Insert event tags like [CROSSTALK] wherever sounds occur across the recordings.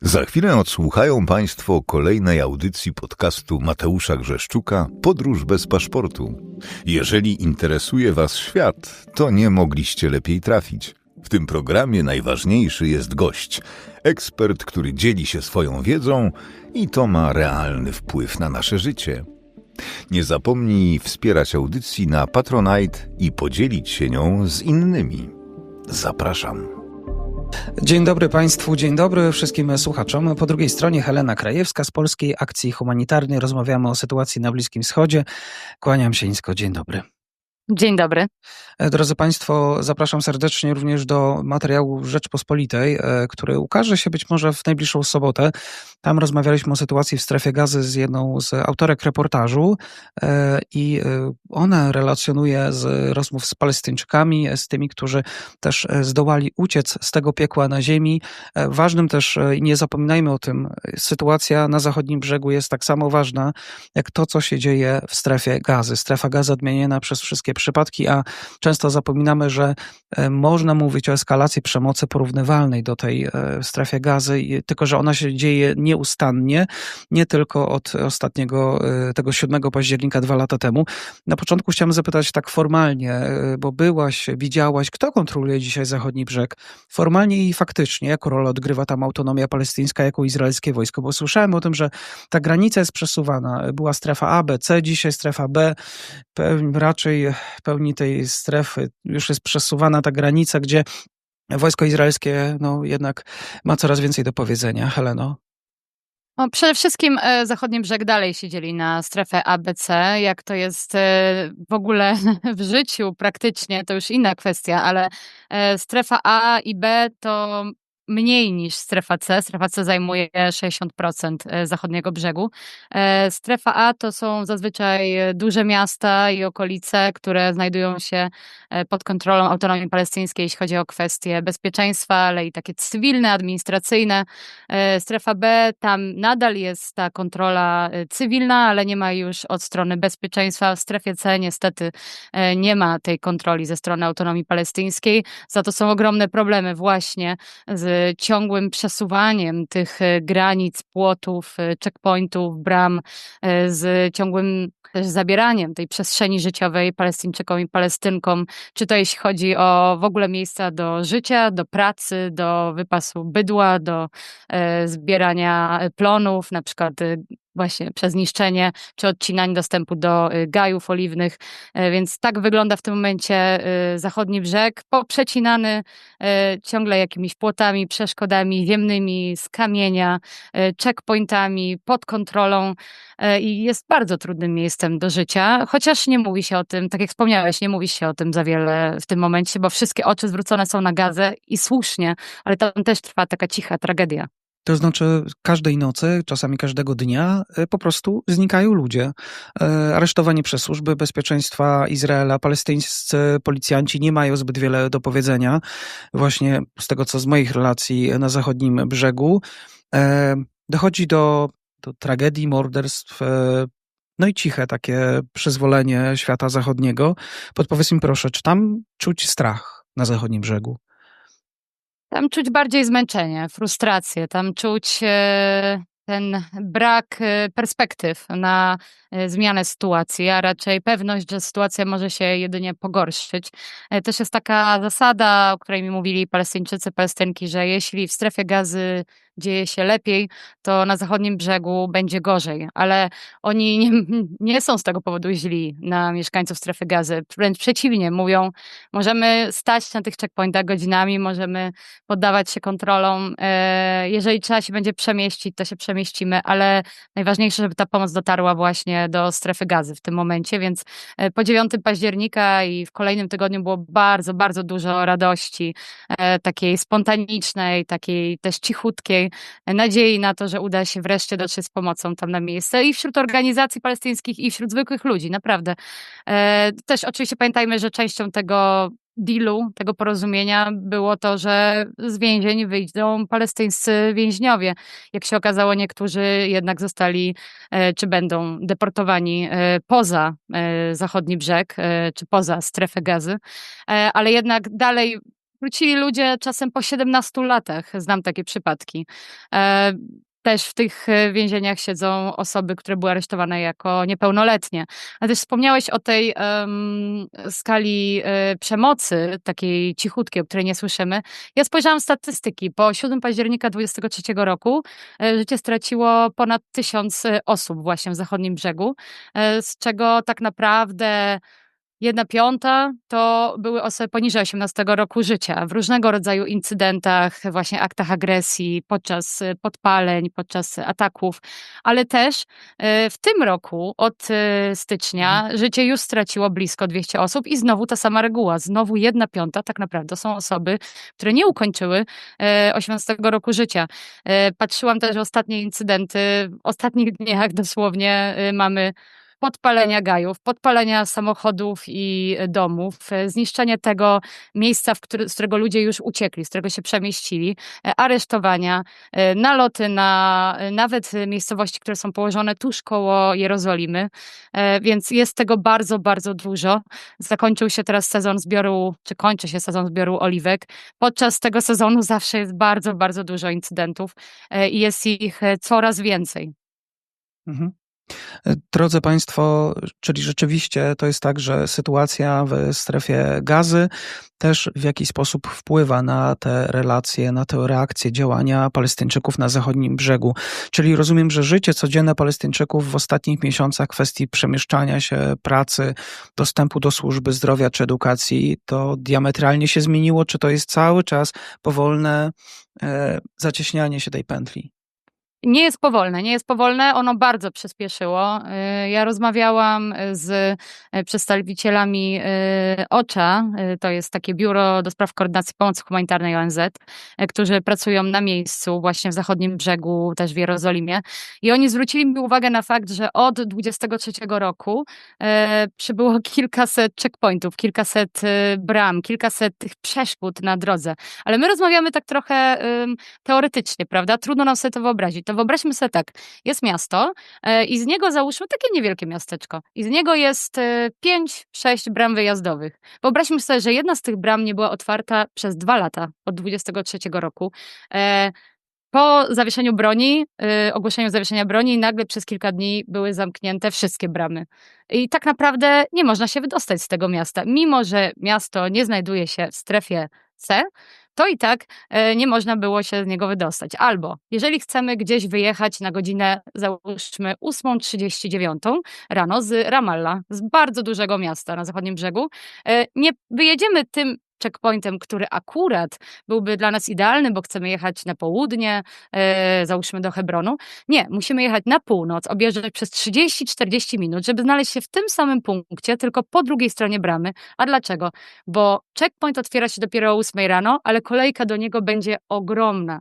Za chwilę odsłuchają Państwo kolejnej audycji podcastu Mateusza Grzeszczuka Podróż bez paszportu. Jeżeli interesuje Was świat, to nie mogliście lepiej trafić. W tym programie najważniejszy jest gość, ekspert, który dzieli się swoją wiedzą i to ma realny wpływ na nasze życie. Nie zapomnij wspierać audycji na Patronite i podzielić się nią z innymi. Zapraszam. Dzień dobry Państwu, dzień dobry wszystkim słuchaczom. Po drugiej stronie Helena Krajewska z Polskiej Akcji Humanitarnej. Rozmawiamy o sytuacji na Bliskim Wschodzie. Kłaniam się nisko, dzień dobry. Dzień dobry. E, drodzy Państwo, zapraszam serdecznie również do materiału Rzeczpospolitej, e, który ukaże się być może w najbliższą sobotę. Tam rozmawialiśmy o sytuacji w strefie gazy z jedną z autorek reportażu e, i ona relacjonuje z rozmów z Palestyńczykami, z tymi, którzy też zdołali uciec z tego piekła na ziemi. Ważnym też, i nie zapominajmy o tym, sytuacja na zachodnim brzegu jest tak samo ważna, jak to, co się dzieje w strefie gazy. Strefa gazy odmieniona przez wszystkie przypadki, a często zapominamy, że e, można mówić o eskalacji przemocy porównywalnej do tej e, w strefie gazy, tylko że ona się dzieje nieustannie, nie tylko od ostatniego, e, tego 7 października dwa lata temu. Na początku chciałem zapytać tak formalnie, bo byłaś, widziałaś, kto kontroluje dzisiaj zachodni brzeg? Formalnie i faktycznie, jaką rolę odgrywa tam autonomia palestyńska jako izraelskie wojsko? Bo słyszałem o tym, że ta granica jest przesuwana. Była strefa A, B, C, dzisiaj strefa B. Raczej pełni tej strefy już jest przesuwana ta granica, gdzie wojsko izraelskie no, jednak ma coraz więcej do powiedzenia. Heleno? No, przede wszystkim e, zachodni brzeg dalej się dzieli na strefę ABC. Jak to jest e, w ogóle [LAUGHS] w życiu praktycznie, to już inna kwestia, ale e, strefa A i B to mniej niż strefa C. Strefa C zajmuje 60% e, zachodniego brzegu. E, strefa A to są zazwyczaj duże miasta i okolice, które znajdują się e, pod kontrolą autonomii palestyńskiej, jeśli chodzi o kwestie bezpieczeństwa, ale i takie cywilne, administracyjne. Strefa B, tam nadal jest ta kontrola cywilna, ale nie ma już od strony bezpieczeństwa. W strefie C niestety nie ma tej kontroli ze strony autonomii palestyńskiej. Za to są ogromne problemy właśnie z ciągłym przesuwaniem tych e, granic, płotów, e, checkpointów, bram, e, z ciągłym też zabieraniem tej przestrzeni życiowej Palestyńczykom i Palestynkom, czy to jeśli chodzi o w ogóle miejsca do życia, do pracy, do wypasu bydła, do zbierania plonów, na przykład właśnie przez niszczenie czy odcinanie dostępu do y, gajów oliwnych. E, więc tak wygląda w tym momencie y, zachodni brzeg, poprzecinany e, ciągle jakimiś płotami, przeszkodami ziemnymi, z kamienia, e, checkpointami, pod kontrolą i jest bardzo trudnym miejscem do życia, chociaż nie mówi się o tym, tak jak wspomniałeś, nie mówi się o tym za wiele w tym momencie, bo wszystkie oczy zwrócone są na gazę i słusznie, ale tam też trwa taka cicha tragedia. To znaczy, każdej nocy, czasami każdego dnia e, po prostu znikają ludzie. E, aresztowani przez służby bezpieczeństwa Izraela, palestyńscy policjanci nie mają zbyt wiele do powiedzenia. Właśnie z tego, co z moich relacji na zachodnim brzegu, e, dochodzi do, do tragedii, morderstw, no i ciche takie przyzwolenie świata zachodniego. Podpowiedz mi proszę, czy tam czuć strach na zachodnim brzegu? Tam czuć bardziej zmęczenie, frustrację, tam czuć e, ten brak e, perspektyw na e, zmianę sytuacji, a raczej pewność, że sytuacja może się jedynie pogorszyć. Też jest taka zasada, o której mi mówili Palestyńczycy, Palestynki, że jeśli w strefie gazy dzieje się lepiej, to na zachodnim brzegu będzie gorzej. Ale oni nie, [LAUGHS] nie są z tego powodu źli na mieszkańców strefy gazy. Wręcz przeciwnie, mówią, możemy stać na tych checkpointach godzinami, możemy poddawać się kontrolom. E, jeżeli trzeba się będzie przemieścić, to się przemieścimy, ale najważniejsze, żeby ta pomoc dotarła właśnie do strefy gazy w tym momencie, więc e, po 9 października i w kolejnym tygodniu było bardzo, bardzo dużo radości, e, takiej spontanicznej, takiej też cichutkiej, nadziei na to, że uda się wreszcie dotrzeć z pomocą tam na miejsce i wśród organizacji palestyńskich i wśród zwykłych ludzi, naprawdę. E, też oczywiście pamiętajmy, że częścią tego dealu, tego porozumienia było to, że z więzień wyjdą palestyńscy więźniowie. Jak się okazało, niektórzy jednak zostali e, czy będą deportowani e, poza zachodni brzeg, czy poza strefę gazy, ale jednak dalej wrócili ludzie czasem po 17 latach. Znam takie przypadki. E, też w tych e, więzieniach siedzą osoby, które były aresztowane jako niepełnoletnie. A też wspomniałeś o tej um, skali e, przemocy, takiej cichutkiej, o której nie słyszymy. Ja spojrzałam statystyki. Po 7 października 2023 roku e, życie straciło ponad tysiąc osób właśnie w zachodnim brzegu, e, z czego tak naprawdę Jedna piąta to były osoby poniżej 18 roku życia w różnego rodzaju incydentach, właśnie aktach agresji, podczas y, podpaleń, podczas ataków, ale też y, w tym roku od y, stycznia mhm. życie już straciło blisko 200 osób i znowu ta sama reguła. Znowu jedna piąta tak naprawdę są osoby, które nie ukończyły 18 roku życia. Patrzyłam też ostatnie incydenty, w ostatnich dniach dosłownie mamy podpalenia gajów, podpalenia samochodów i domów, e, zniszczenie tego miejsca, który, z którego ludzie już uciekli, z którego się przemieścili, e, aresztowania, e, naloty na nawet miejscowości, które są położone tuż koło Jerozolimy, więc jest tego bardzo, bardzo dużo. Zakończył się teraz sezon zbioru, czy kończy się sezon zbioru oliwek. Podczas tego sezonu zawsze jest bardzo, bardzo dużo incydentów i jest ich coraz więcej. Mhm. Drodzy Państwo, czyli rzeczywiście to jest tak, że sytuacja w strefie gazy też w jakiś sposób wpływa na te relacje, na te reakcje, działania Palestyńczyków na zachodnim brzegu. Czyli rozumiem, że życie codzienne Palestyńczyków w ostatnich miesiącach kwestii przemieszczania się, pracy, dostępu do służby zdrowia czy edukacji, to diametralnie się zmieniło, czy to jest cały czas powolne e, zacieśnianie się tej pętli? Nie jest powolne, nie jest powolne, ono bardzo przyspieszyło. Y, ja rozmawiałam z y, przedstawicielami y, OCHA, to jest takie biuro do spraw koordynacji pomocy humanitarnej ONZ, którzy pracują na miejscu właśnie w zachodnim brzegu, też w Jerozolimie. I oni zwrócili mi uwagę na fakt, że od 23 roku przybyło [LAUGHS] kilkaset checkpointów, kilkaset bram, kilkaset tych przeszkód na drodze. Ale my rozmawiamy tak trochę teoretycznie, prawda? Trudno nam sobie to wyobrazić. To wyobraźmy sobie tak, jest miasto e, i z niego załóżmy takie niewielkie miasteczko i z niego jest e, pięć, sześć bram wyjazdowych. Wyobraźmy sobie, że jedna z tych bram nie była otwarta przez dwa lata, od 23 roku. E, po zawieszeniu broni, ogłoszeniu zawieszenia broni, nagle przez kilka dni były zamknięte wszystkie bramy. I tak naprawdę nie można się wydostać z tego miasta. Mimo, że miasto nie znajduje się w strefie To i tak e, nie można było się z niego wydostać. Albo jeżeli chcemy gdzieś wyjechać na godzinę, załóżmy 8.39 rano z Ramallah, z bardzo dużego miasta na zachodnim brzegu, e, nie wyjedziemy tym checkpointem, który akurat byłby dla nas idealny, bo chcemy jechać na południe, e, załóżmy do Hebronu. Nie, musimy jechać na północ, objeżdżać przez 30-40 minut, żeby znaleźć się w tym samym punkcie, tylko po drugiej stronie bramy. A dlaczego? Bo checkpoint otwiera się dopiero o 8 rano, ale kolejka do niego będzie ogromna.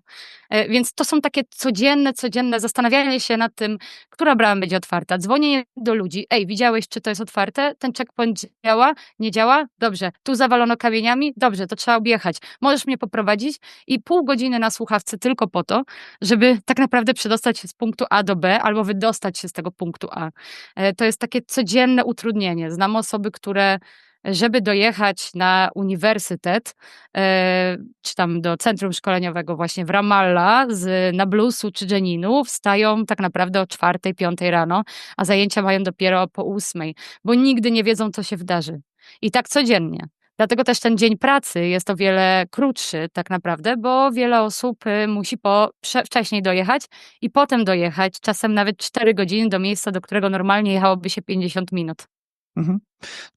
E, więc to są takie codzienne, codzienne zastanawianie się nad tym, która brama będzie otwarta. Dzwonienie do ludzi. Ej, widziałeś, czy to jest otwarte? Ten checkpoint działa? Nie działa? Dobrze. Tu zawalono kamieniami? Dobrze, to trzeba objechać. Możesz mnie poprowadzić? I pół godziny na słuchawce tylko po to, żeby tak naprawdę przedostać się z punktu A do B albo wydostać się z tego punktu A. E, to jest takie codzienne utrudnienie. Znam osoby, które żeby dojechać na uniwersytet, e, czy tam do centrum szkoleniowego właśnie w Ramallah z Nablusu czy Dżeninu, wstają tak naprawdę o czwartej, piątej rano, a zajęcia mają dopiero po ósmej, bo nigdy nie wiedzą, co się wydarzy. I tak codziennie. Dlatego też ten dzień pracy jest o wiele krótszy tak naprawdę, bo wiele osób y, musi po, wcześniej dojechać i potem dojechać, czasem nawet 4 godziny do miejsca, do którego normalnie jechałoby się 50 minut. Mhm.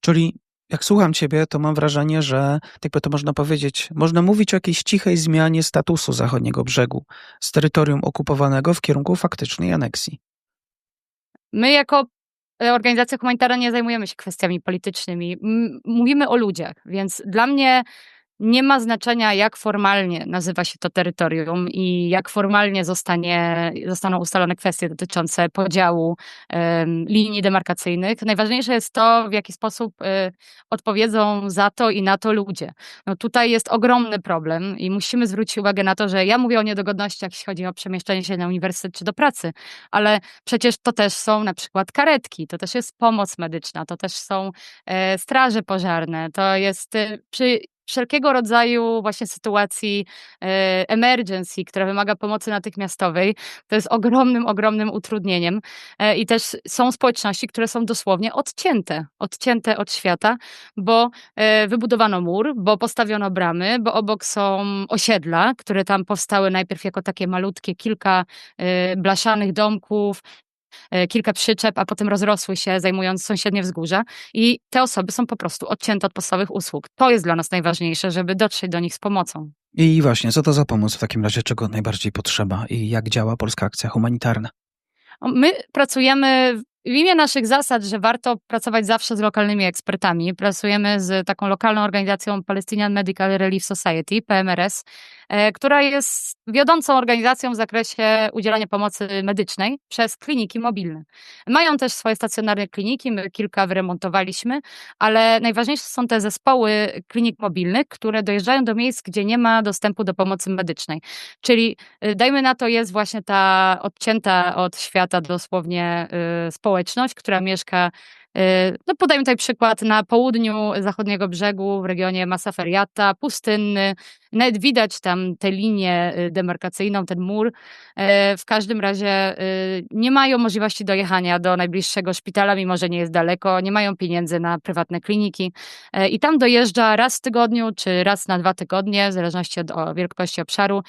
Czyli jak słucham ciebie, to mam wrażenie, że, jakby to można powiedzieć, można mówić o jakiejś cichej zmianie statusu zachodniego brzegu z terytorium okupowanego w kierunku faktycznej aneksji. My jako organizacja humanitarna nie zajmujemy się kwestiami politycznymi. Mówimy o ludziach, więc dla mnie nie ma znaczenia, jak formalnie nazywa się to terytorium i jak formalnie zostanie, zostaną ustalone kwestie dotyczące podziału um, linii demarkacyjnych. Najważniejsze jest to, w jaki sposób y, odpowiedzą za to i na to ludzie. No tutaj jest ogromny problem i musimy zwrócić uwagę na to, że ja mówię o niedogodnościach, jeśli chodzi o przemieszczenie się na uniwersytet czy do pracy, ale przecież to też są na przykład karetki, to też jest pomoc medyczna, to też są e, straże pożarne, to jest y, przy wszelkiego rodzaju właśnie sytuacji e, emergency, która wymaga pomocy natychmiastowej, to jest ogromnym, ogromnym utrudnieniem. E, I też są społeczności, które są dosłownie odcięte, odcięte od świata, bo e, wybudowano mur, bo postawiono bramy, bo obok są osiedla, które tam powstały najpierw jako takie malutkie, kilka blaszanych domków, kilka przyczep, a potem rozrosły się, zajmując sąsiednie wzgórza. I te osoby są po prostu odcięte od podstawowych usług. To jest dla nas najważniejsze, żeby dotrzeć do nich z pomocą. I właśnie, co to za pomoc w takim razie, czego najbardziej potrzeba i jak działa Polska Akcja Humanitarna? My pracujemy w imię naszych zasad, że warto pracować zawsze z lokalnymi ekspertami. Pracujemy z taką lokalną organizacją Palestinian Medical Relief Society, PMRS, E, która jest wiodącą organizacją w zakresie udzielania pomocy medycznej przez kliniki mobilne. Mają też swoje stacjonarne kliniki, my kilka wyremontowaliśmy, ale najważniejsze są te zespoły klinik mobilnych, które dojeżdżają do miejsc, gdzie nie ma dostępu do pomocy medycznej. Czyli y, dajmy na to jest właśnie ta odcięta od świata dosłownie y, społeczność, która mieszka no podajmy tutaj przykład na południu zachodniego brzegu, w regionie Masaferiata, pustynny. Nawet widać tam tę linię y, demarkacyjną, ten mur. Y, w każdym razie nie mają możliwości dojechania do najbliższego szpitala, mimo że nie jest daleko, nie mają pieniędzy na prywatne kliniki. I tam dojeżdża raz w tygodniu, czy raz na dwa tygodnie, w zależności od wielkości obszaru,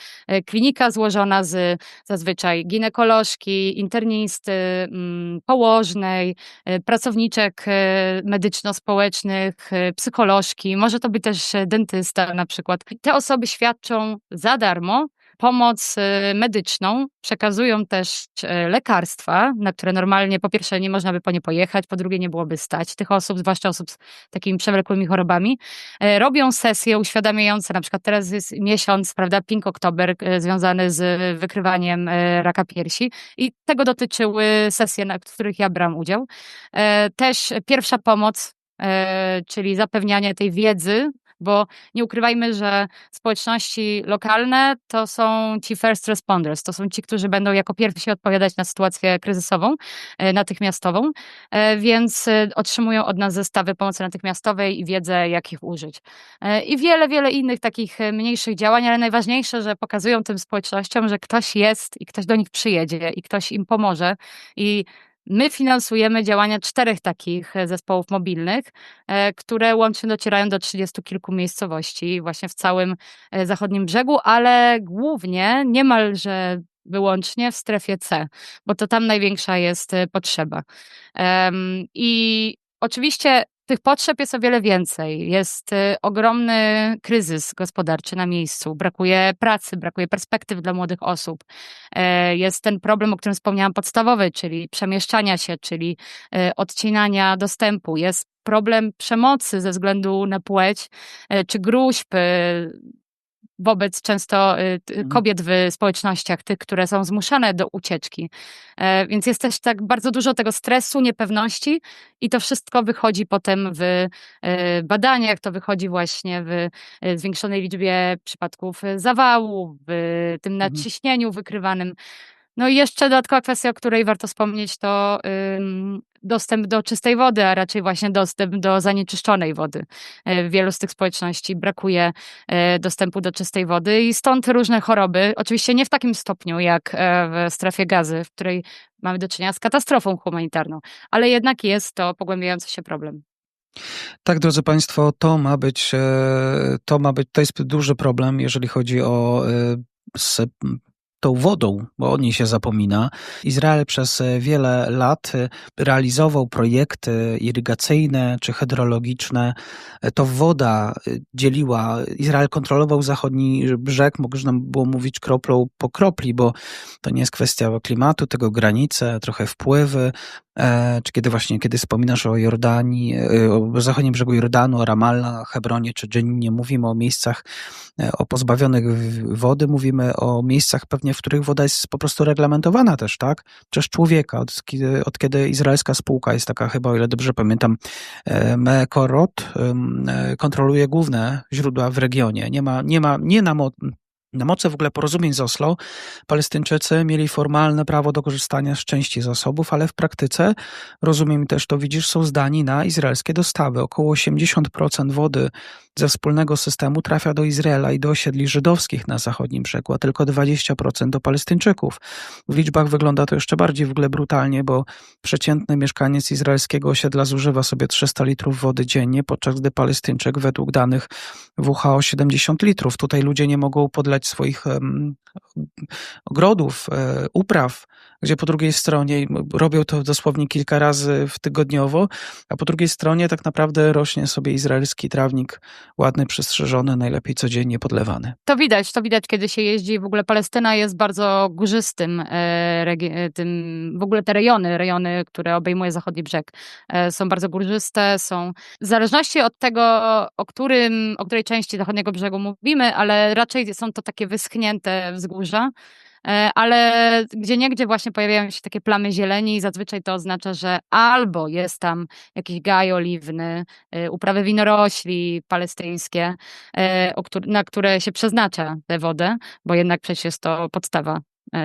klinika złożona z zazwyczaj ginekolożki, internisty, mm, położnej, pracowniczej opieczek e, medyczno-społecznych, e, psycholożki, może to być też e, dentysta na przykład. Te osoby świadczą za darmo pomoc medyczną, przekazują też lekarstwa, na które normalnie po pierwsze nie można by po nie pojechać, po drugie nie byłoby stać tych osób, zwłaszcza osób z takimi przewlekłymi chorobami. Robią sesje uświadamiające, na przykład teraz jest miesiąc, prawda, Pink Oktober związany z wykrywaniem raka piersi i tego dotyczyły sesje, w których ja brałam udział. Też pierwsza pomoc czyli zapewnianie tej wiedzy bo nie ukrywajmy, że społeczności lokalne to są ci first responders, to są ci, którzy będą jako pierwsi odpowiadać na sytuację kryzysową, e, natychmiastową, e, więc e, otrzymują od nas zestawy pomocy natychmiastowej i wiedzę, jak ich użyć. I wiele, wiele innych takich mniejszych działań, ale najważniejsze, że pokazują tym społecznościom, że ktoś jest i ktoś do nich przyjedzie i ktoś im pomoże i My finansujemy działania czterech takich e, zespołów mobilnych, e, które łącznie docierają do trzydziestu kilku miejscowości właśnie w całym e, zachodnim brzegu, ale głównie niemalże wyłącznie w strefie C, bo to tam największa jest potrzeba. I oczywiście tych potrzeb jest o wiele więcej. Jest y, ogromny kryzys gospodarczy na miejscu. Brakuje pracy, brakuje perspektyw dla młodych osób. E, jest ten problem, o którym wspomniałam, podstawowy, czyli przemieszczania się, czyli y, odcinania dostępu. Jest problem przemocy ze względu na płeć, e, czy gruźb, y, wobec często y, mhm. kobiet w społecznościach, tych, które są zmuszane do ucieczki. E, więc jest też tak bardzo dużo tego stresu, niepewności i to wszystko wychodzi potem w e, badaniach, to wychodzi właśnie w e, zwiększonej liczbie przypadków zawału, w tym mhm. nadciśnieniu wykrywanym. No i jeszcze dodatkowa kwestia, o której warto wspomnieć, to dostęp do czystej wody, a raczej właśnie dostęp do zanieczyszczonej wody. W wielu z tych społeczności brakuje dostępu do czystej wody i stąd różne choroby. Oczywiście nie w takim stopniu jak w strefie gazy, w której mamy do czynienia z katastrofą humanitarną, ale jednak jest to pogłębiający się problem. Tak, drodzy Państwo, to ma być, to ma być, to jest duży problem, jeżeli chodzi o tą wodą, bo o niej się zapomina. Izrael przez e, wiele lat e, realizował projekty irygacyjne czy hydrologiczne. E, to woda dzieliła, Izrael kontrolował zachodni brzeg, można było mówić kroplą po kropli, bo to nie jest kwestia klimatu, tego granice, trochę wpływy, czy kiedy właśnie, kiedy wspominasz o Jordanii, e, o zachodnim brzegu Jordanu, o Ramallah, Hebronie czy Dżeninie, mówimy o miejscach e, o pozbawionych wody, mówimy o miejscach pewnie, w których woda jest po prostu reglamentowana też, tak? Przez człowieka. Od kiedy, od kiedy izraelska spółka jest taka chyba, o ile dobrze pamiętam, Mekorot kontroluje główne źródła w regionie. Nie ma, nie ma, nie na Na mocy w ogóle porozumień z Oslo Palestyńczycy mieli formalne prawo do korzystania z części zasobów, ale w praktyce, rozumiem też to widzisz, są zdani na izraelskie dostawy. Około 80% wody ze wspólnego systemu trafia do Izraela i do osiedli żydowskich na zachodnim brzegu, a tylko 20% do Palestyńczyków. W liczbach wygląda to jeszcze bardziej w ogóle brutalnie, bo przeciętny mieszkaniec izraelskiego osiedla zużywa sobie 300 litrów wody dziennie, podczas gdy Palestyńczyk według danych WHO 70 litrów. Tutaj ludzie nie mogą swoich ogrodów, e, upraw, gdzie po drugiej stronie robią to dosłownie kilka razy w tygodniowo, a po drugiej stronie tak naprawdę rośnie sobie izraelski trawnik ładny, przystrzyżony, najlepiej codziennie podlewany. To widać, to widać, kiedy się jeździ. W ogóle Palestyna jest bardzo górzystym e, e, tym, w ogóle te rejony, rejony, które obejmuje zachodni brzeg, są bardzo górzyste, są w zależności od tego, o, którym, o której części zachodniego brzegu mówimy, ale raczej są to takie wyschnięte wzgórza. E, ale gdzie niegdzie właśnie pojawiają się takie plamy zieleni i zazwyczaj to oznacza, że albo jest tam jakiś gaj oliwny, e, uprawy winorośli palestyńskie, e, na które się przeznacza tę wodę, bo jednak przecież jest to podstawa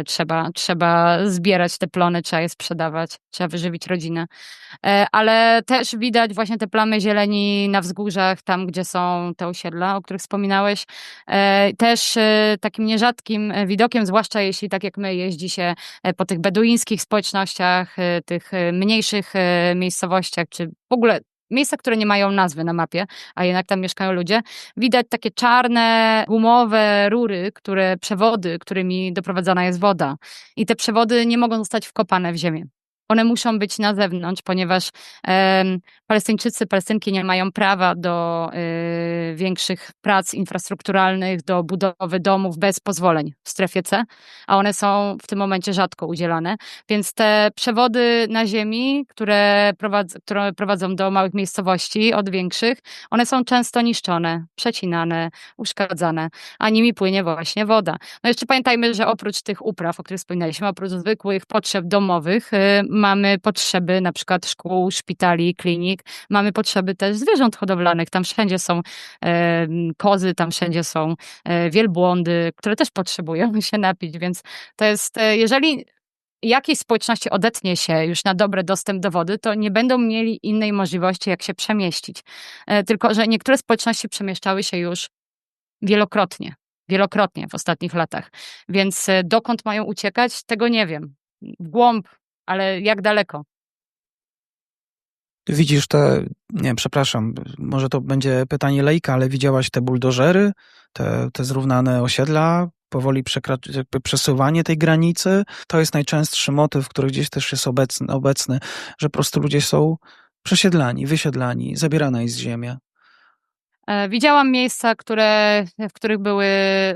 trzeba, trzeba zbierać te plony, trzeba je sprzedawać, trzeba wyżywić rodzinę. E, ale też widać właśnie te plamy zieleni na wzgórzach, tam gdzie są te osiedla, o których wspominałeś. E, też takim nierzadkim widokiem, zwłaszcza jeśli tak jak my jeździ się po tych beduińskich społecznościach, tych mniejszych miejscowościach, czy w ogóle miejsca, które nie mają nazwy na mapie, a jednak tam mieszkają ludzie, widać takie czarne, gumowe rury, które, przewody, którymi doprowadzana jest woda. I te przewody nie mogą zostać wkopane w ziemię. One muszą być na zewnątrz, ponieważ e, Palestyńczycy, Palestynki nie mają prawa do e, większych prac infrastrukturalnych, do budowy domów bez pozwoleń w strefie C, a one są w tym momencie rzadko udzielane. Więc te przewody na ziemi, które, prowadz, które prowadzą do małych miejscowości od większych, one są często niszczone, przecinane, uszkadzane, a nimi płynie właśnie woda. No jeszcze pamiętajmy, że oprócz tych upraw, o których wspominaliśmy, oprócz zwykłych potrzeb domowych, e, mamy potrzeby na przykład szkół, szpitali, klinik, mamy potrzeby też zwierząt hodowlanych. Tam wszędzie są e, kozy, tam wszędzie są e, wielbłądy, które też potrzebują [LAUGHS] się napić, więc to jest, e, jeżeli jakiejś społeczności odetnie się już na dobry dostęp do wody, to nie będą mieli innej możliwości, jak się przemieścić. E, tylko, że niektóre społeczności przemieszczały się już wielokrotnie, wielokrotnie w ostatnich latach. Więc e, dokąd mają uciekać, tego nie wiem. W głąb ale jak daleko? Widzisz te, nie, przepraszam, może to będzie pytanie lejka, ale widziałaś te buldożery, te, te zrównane osiedla, powoli przesuwanie tej granicy? To jest najczęstszy motyw, który gdzieś też jest obecny, obecny że po prostu ludzie są przesiedlani, wysiedlani, zabierana jest ziemia. E, widziałam miejsca, które, w których były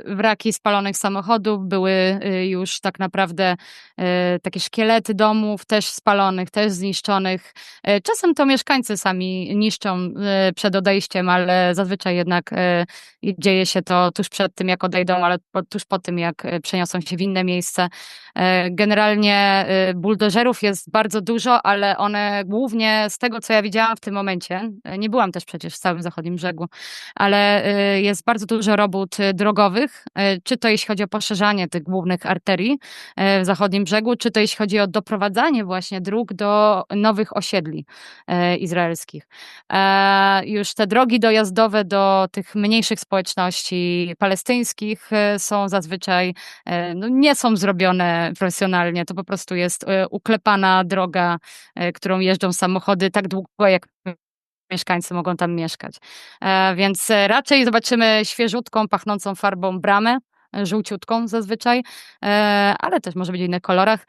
wraki spalonych samochodów, były y, już tak naprawdę y, takie szkielety domów, też spalonych, też zniszczonych. E, czasem to mieszkańcy sami niszczą y, przed odejściem, ale zazwyczaj jednak dzieje się to tuż przed tym, jak odejdą, ale tuż po tym, jak przeniosą się w inne miejsce. E, generalnie buldożerów jest bardzo dużo, ale one głównie z tego, co ja widziałam w tym momencie, nie byłam też przecież w całym zachodnim brzegu, ale y, jest bardzo dużo robót y, drogowych, y, czy to jeśli chodzi o poszerzanie tych głównych arterii w zachodnim brzegu, czy to jeśli chodzi o doprowadzanie właśnie dróg do nowych osiedli izraelskich. E, już te drogi dojazdowe do tych mniejszych społeczności palestyńskich są zazwyczaj, no nie są zrobione profesjonalnie, to po prostu jest uklepana droga, którą jeżdżą samochody tak długo, jak mieszkańcy mogą tam mieszkać. E, więc raczej zobaczymy świeżutką, pachnącą farbą bramę, e, żółciutką zazwyczaj, e, ale też może być w innych kolorach,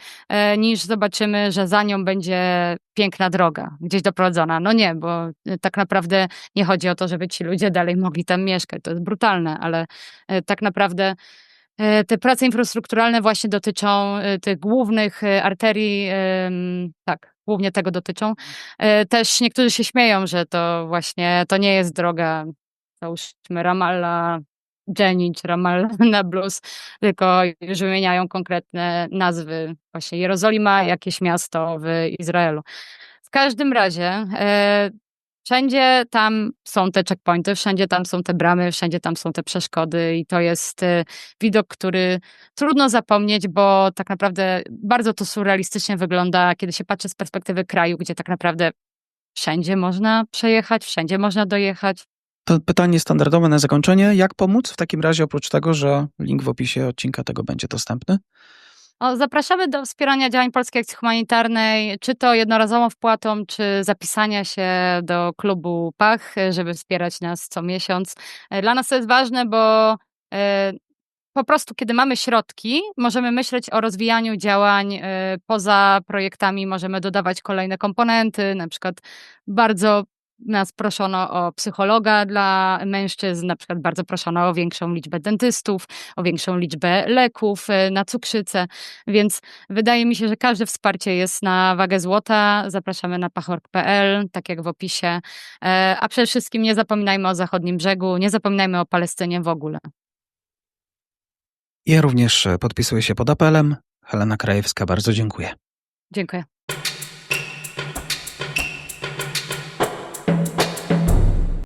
niż zobaczymy, że za nią będzie piękna droga, gdzieś doprowadzona. No nie, bo tak naprawdę nie chodzi o to, żeby ci ludzie dalej mogli tam mieszkać. To jest brutalne, ale tak naprawdę te prace infrastrukturalne właśnie dotyczą tych głównych arterii, tak, głównie tego dotyczą. E, też niektórzy się śmieją, że to właśnie to nie jest droga, załóżmy Ramallah, Jenny czy Ramallah [LAUGHS] na Blues, tylko już wymieniają konkretne nazwy, właśnie Jerozolima, jakieś miasto w Izraelu. W każdym razie e, Wszędzie tam są te checkpointy, wszędzie tam są te bramy, wszędzie tam są te przeszkody i to jest y, widok, który trudno zapomnieć, bo tak naprawdę bardzo to surrealistycznie wygląda, kiedy się patrzy z perspektywy kraju, gdzie tak naprawdę wszędzie można przejechać, wszędzie można dojechać. To pytanie standardowe na zakończenie. Jak pomóc w takim razie, oprócz tego, że link w opisie odcinka tego będzie dostępny? O, zapraszamy do wspierania działań Polskiej Akcji Humanitarnej, czy to jednorazową wpłatą, czy zapisania się do klubu PACH, żeby wspierać nas co miesiąc. E, Dla nas to jest ważne, bo e, po prostu, kiedy mamy środki, możemy myśleć o rozwijaniu działań e, poza projektami, możemy dodawać kolejne komponenty, na przykład bardzo nas proszono o psychologa dla mężczyzn, na przykład bardzo proszono o większą liczbę dentystów, o większą liczbę leków e, na cukrzycę, więc wydaje mi się, że każde wsparcie jest na wagę złota. Zapraszamy na pachorg.pl, tak jak w opisie, E, a przede wszystkim nie zapominajmy o zachodnim brzegu, nie zapominajmy o Palestynie w ogóle. Ja również podpisuję się pod apelem. Helena Krajewska, bardzo dziękuję. Dziękuję.